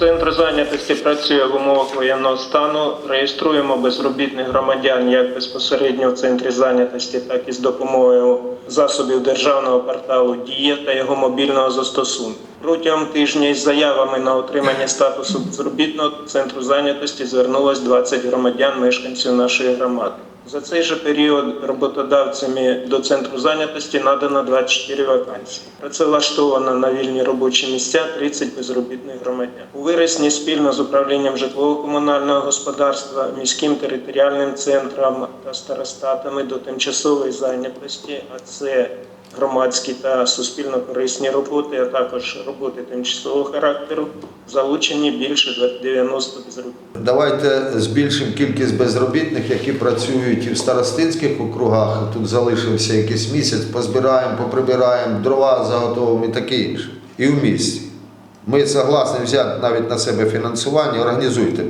Центр зайнятості працює в умовах воєнного стану. Реєструємо безробітних громадян як безпосередньо в центрі зайнятості, так і з допомогою засобів державного порталу Дія та його мобільного застосунку. Протягом тижня із заявами на отримання статусу безробітного центру зайнятості звернулось 20 громадян, мешканців нашої громади. За цей же період роботодавцями до центру зайнятості надано 24 вакансії. Працевлаштовано на вільні робочі місця 30 безробітних громадян. У вересні спільно з управлінням житлово-комунального господарства, міським територіальним центром та старостатами до тимчасової зайнятості, а це громадські та суспільно-корисні роботи, а також роботи тимчасового характеру, залучені більше 90 безробітних. Давайте збільшимо кількість безробітних, які працюють і в старостинських округах. Тут залишився якийсь місяць, позбираємо, поприбираємо, дрова заготовимо і таке інше. І в місті. Ми согласні взяти навіть на себе фінансування, організуйте.